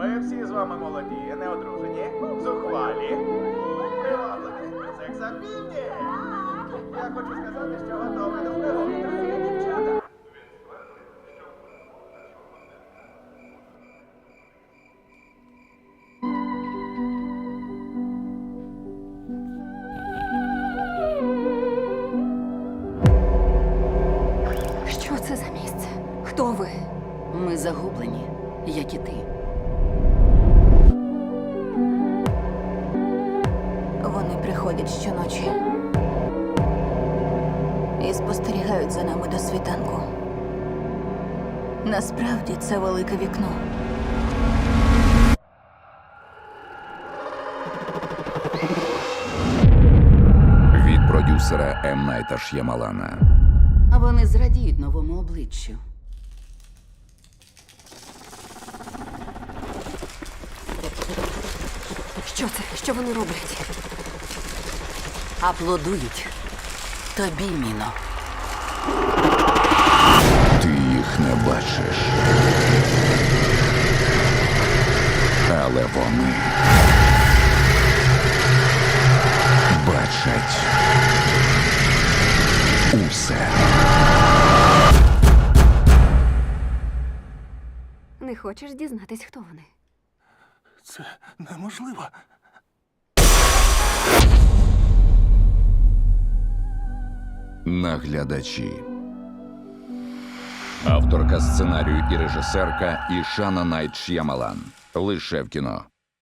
Ми всі з вами молоді, не одружені, зухвалі, привабливі, сексапільні. Я хочу сказати, що готовий до дорогі дівчата. Що це за місце? Хто ви? Ми загублені, як і ти. Вони приходять щоночі і спостерігають за нами до світанку. Насправді це велике вікно. від продюсера М. Найта Ш'ямалана. А вони зрадіють новому обличчю. Що це? Що вони роблять? Аплодують. Тобі, Міно. Ти їх не бачиш. Але вони бачать усе. Не хочеш дізнатись, хто вони? Це неможливо. Наглядачі. Авторка сценарію і режисерка Ішана Найт Ш'ямалан. Лише в кіно.